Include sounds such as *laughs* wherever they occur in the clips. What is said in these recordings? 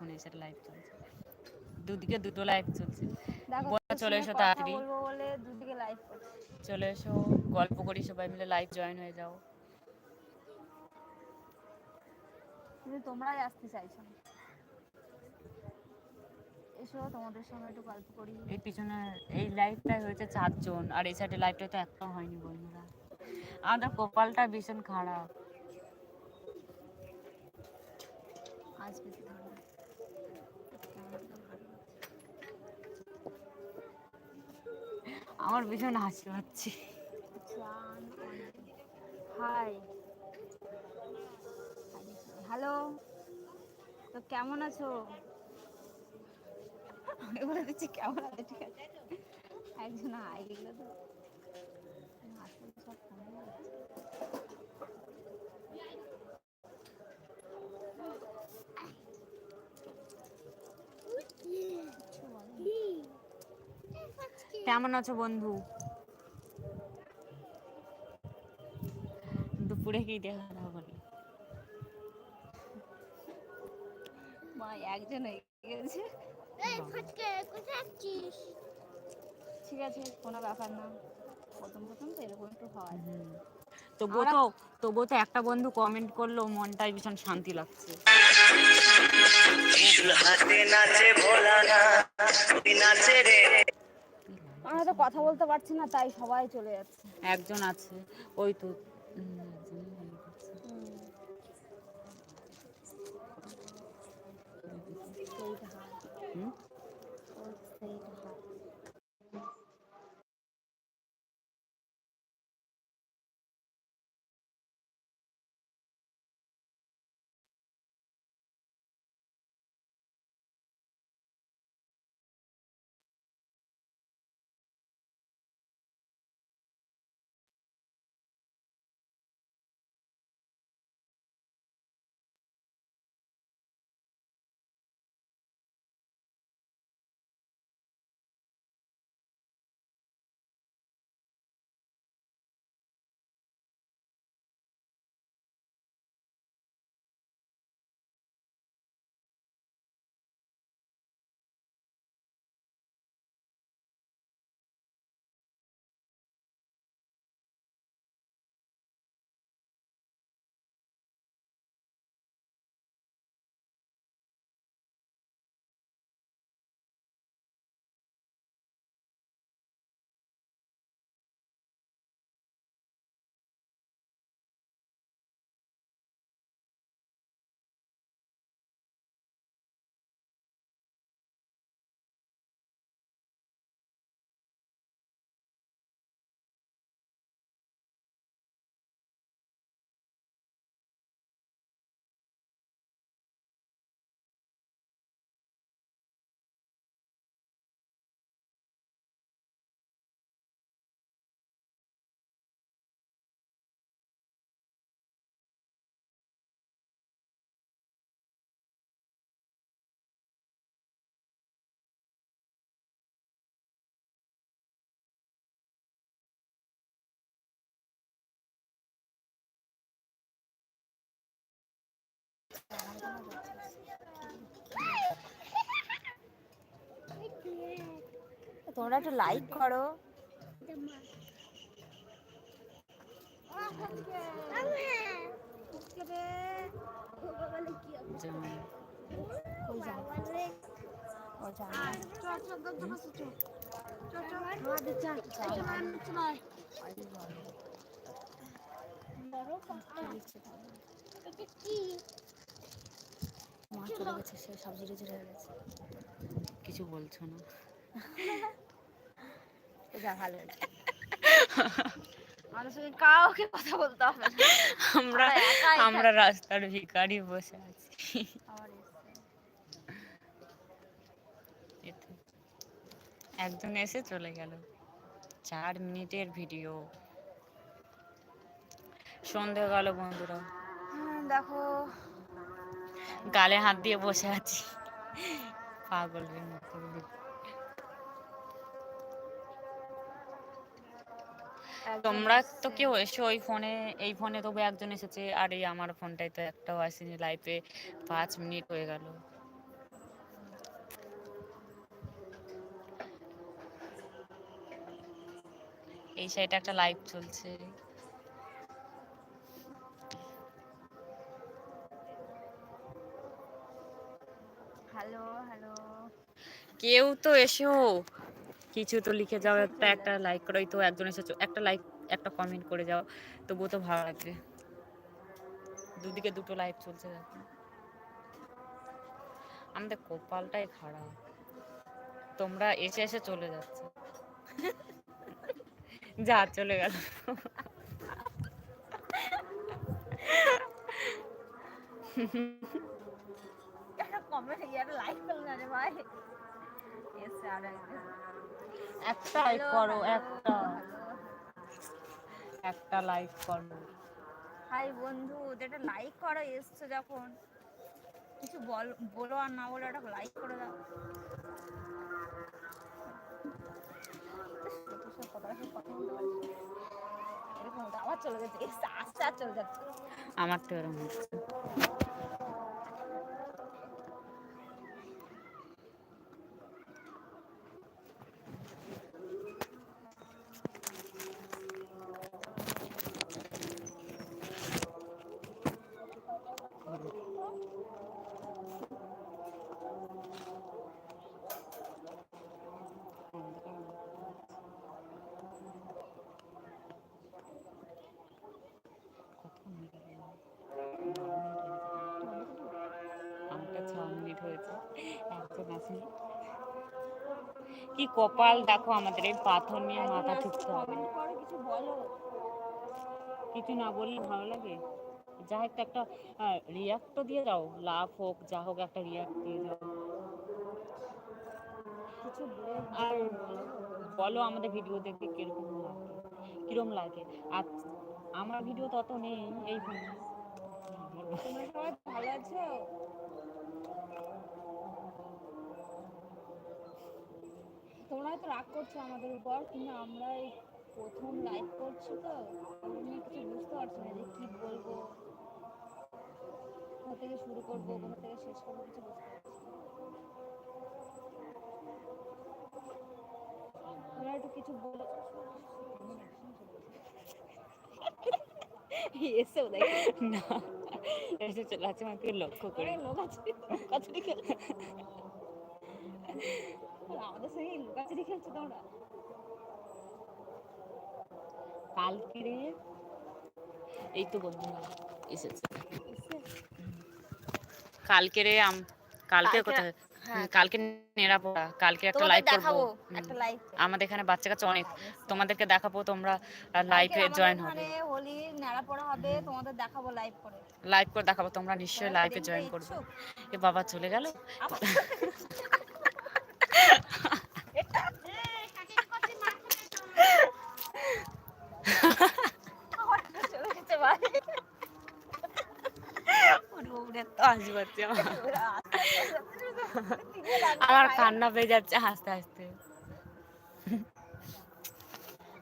ফোনে এসে লাইভ চলছে। দুদিকে দুটো লাইভ চলছে। চলে এসো তাড়াতাড়ি। চলে এসো গল্প করি সবাই মিলে লাইভ জয়েন হয়ে যাও। তোমরাই আসতে চাইছো এসো তোমাদের সঙ্গে একটু গল্প করি। এই পিছনে এই হয়েছে চারজন আর এই সাইডে তো একটা হয়নি বন্ধুরা। আমাদের কপালটা ভীষণ খারাপ। আমার ভীষণ হাসি পাচ্ছে। হাই হ্যালো তো কেমন আছো? আমি বলে দিচ্ছি কেমন আছে? ঠিক আছে। একজন হাই লিখলো তো আসলে সব ফোনে যাচ্ছে। কিচ্ছু বলেনি। কেমন আছো বন্ধু? দুপুরে কি দেখা দাওয়া করলে মা একজন হয়ে গেছে। ঠিক আছে কোনো ব্যাপার না। প্রথম প্রথম তো এরকম একটু হয়। তবুও তো তবুও তো একটা বন্ধু কমেন্ট করল মনটাই ভীষণ শান্তি লাগছে। নাচে ভোলা না তুই নাচে রে। আমরা তো কথা বলতে পারছি না তাই সবাই চলে যাচ্ছে। একজন আছে ওই তো হুম, তোমরা একটু লাইক করো। যাও মা চলে গেছে সে সব জিরে জিরে হয়ে গেছে। কিছু বলছো না। *laughs* যা ভালো *laughs* কাউকে কথা বলতে হবে আমরা আমরা রাস্তার ভিখারি বসে আছি। একজন এসে। চলে গেল। চার মিনিটের ভিডিও। সন্ধে গেল বন্ধুরা। দেখো গালে হাত দিয়ে বসে আছি। পাগল তোমরা তো কেউ এসো ওই ফোনে এই ফোনে তবু একজন এসেছে আর এই আমার ফোনটাই তো একটাও আসেনি লাইফে পাঁচ মিনিট হয়ে গেল। এই সাইডে একটা লাইভ চলছে। কেউ তো এসো কিছু তো লিখে যাও, একটা একটা লাইক করো তো একজন এসেছ, একটা লাইক একটা কমেন্ট করে যাও, তবুও তো ভালো লাগবে। দুদিকে দুটো লাইভ চলছে আমাদের কপালটাই খারাপ। তোমরা এসে এসে চলে যাচ্ছে। *laughs* যা, চলে গেল। কমেন্ট *laughs* একটা লাইক করুন না রে ভাই। আর একটা। লাইক করো একটা। একটা লাইক করো। হাই বন্ধু এটা লাইক করো এসছো যখন কিছু বল বলো আর না বলো একটা লাইক করে দাও। তোর সাথে কথা বলে কথা বলতে পারিস না। এরকম হতো, আবার চলে যাচ্ছে এসছে আস্তে আর চলে যাচ্ছে আমার তো এরকম হচ্ছে আমারটা ছ মিনিট হয়েছে একজন আসেনি কি কপাল দেখো আমাদের, এই পাথর নিয়ে মাথা ঠুকতে হবে। কিছু না বললে ভালো লাগে। যা হোক একটা রিয়াক্ট তো দিয়ে যাও লাভ হোক, যা হোক একটা রিয়াক্ট দিয়ে যাও আর বলো আমাদের ভিডিও দেখতে কীরকম লাগে? কিরম লাগে? আর আমার ভিডিও তত নেই, এই ভালো আছো? তোমরা হয়তো রাগ করছ আমাদের উপর কিন্তু আমরা এই প্রথম লাইভ করছি তো। নিয়ে কিছু বুঝতে পারছি না যে কি বলব কোথা থেকে শুরু করব কোথা থেকে শেষ করব কিছু বুঝতে পারছি তোমরা একটু কিছু বলো। এসেও দেখো। না এসে চলে আছে আমাকে লক্ষ্য করে। লোক আছে *laughs* খেলছো তোমরা কালকে রে এই তো বন্ধুরা এসেছে। কালকে রে আম কালকে কালকে- কোথায় হ্যাঁ। কালকে নেড়াপোড়া কালকে একটা লাইভ করব। আমাদের এখানে বাচ্চা কাচ্চা অনেক। তোমাদেরকে দেখাবো তোমরা লাইভে জয়েন হবে। হোলি নেড়া পড়া হবে তোমাদের দেখাবো লাইভ করে। লাইভ করে দেখাবো তোমরা নিশ্চয়ই লাইভে জয়েন করবে। এ বাবা চলে গেল। *laughs* আমার। কান্না পেয়ে যাচ্ছে হাসতে হাসতে।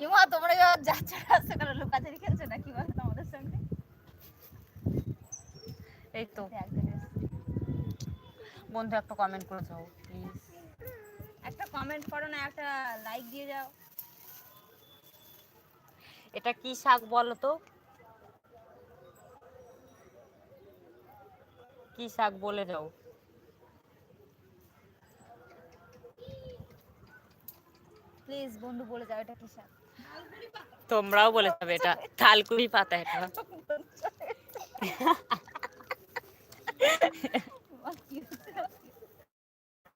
ইমা তোমরা এবার যাচ্ছে? রাস্তা করে লুকাচুরি খেলছো নাকি বলো তোমাদের সঙ্গে? এই তো। বন্ধু একটা কমেন্ট করে যাও প্লিজ কমেন্ট করো না একটা লাইক দিয়ে যাও এটা কি শাক বলো তো? কি শাক বলে যাও প্লিজ বন্ধু বলে যাও এটা কি শাক? তোমরাও বলে যাবে এটা থালকুড়ি পাতা এটা। *laughs* *laughs* কি?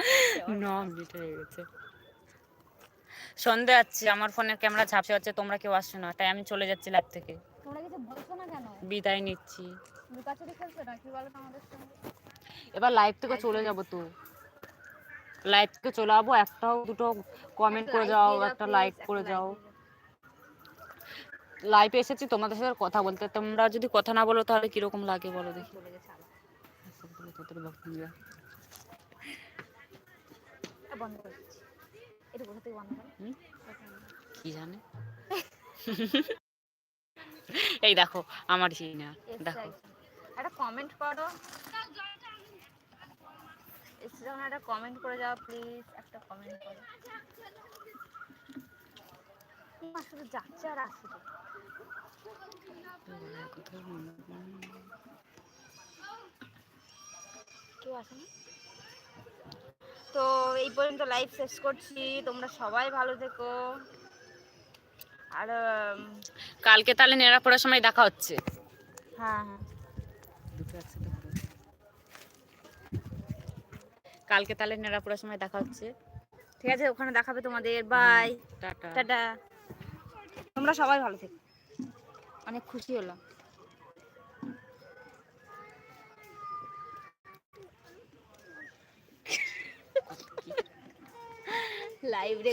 *laughs* ন মিনিট হয়ে গেছে। সন্ধে যাচ্ছে আমার ফোনের ক্যামেরা ঝাপসে যাচ্ছে তোমরা কেউ আসছো না তাই আমি চলে যাচ্ছি ল্যাব থেকে। তোমরা কিছু বলছো না কেন? বিদায় নিচ্ছি। লুকাচুরি খেলছো না কি বলো আমাদের সঙ্গে? এবার লাইভ থেকে চলে যাব তো। লাইভ থেকে চলে যাব একটাও দুটো কমেন্ট করে যাও একটা লাইক করে যাও। লাইভে এসেছি তোমাদের সাথে কথা বলতে তোমরা যদি কথা না বলো তাহলে কীরকম লাগে বলো দেখি চলে গেছে আবার। তোদের বক্তব্য। এটা বন্ধ করে দিচ্ছি। এটা কোথা থেকে বন্ধ করে? কি জানে? এই দেখো আমার হিনা এসছে দেখো। একটা কমেন্ট করো। এসে যখন একটা কমেন্ট করে যাও প্লিজ একটা কমেন্ট করো। শুধু যাচ্ছে আর আসছে। কেউ আসেনি? তো এই পর্যন্ত লাইভ শেষ করছি। তোমরা সবাই ভালো থেকো। আর কালকে তাহলে নেড়াপড়ার সময় দেখা হচ্ছে। হ্যাঁ হ্যাঁ। কালকে তাহলে নেড়াপড়ার সময় দেখা হচ্ছে। ঠিক আছে ওখানে দেখাবে তোমাদের। Bye tata. টাটা। তোমরা সবাই ভালো থেকো। অনেক খুশি হলাম। লাইভ রে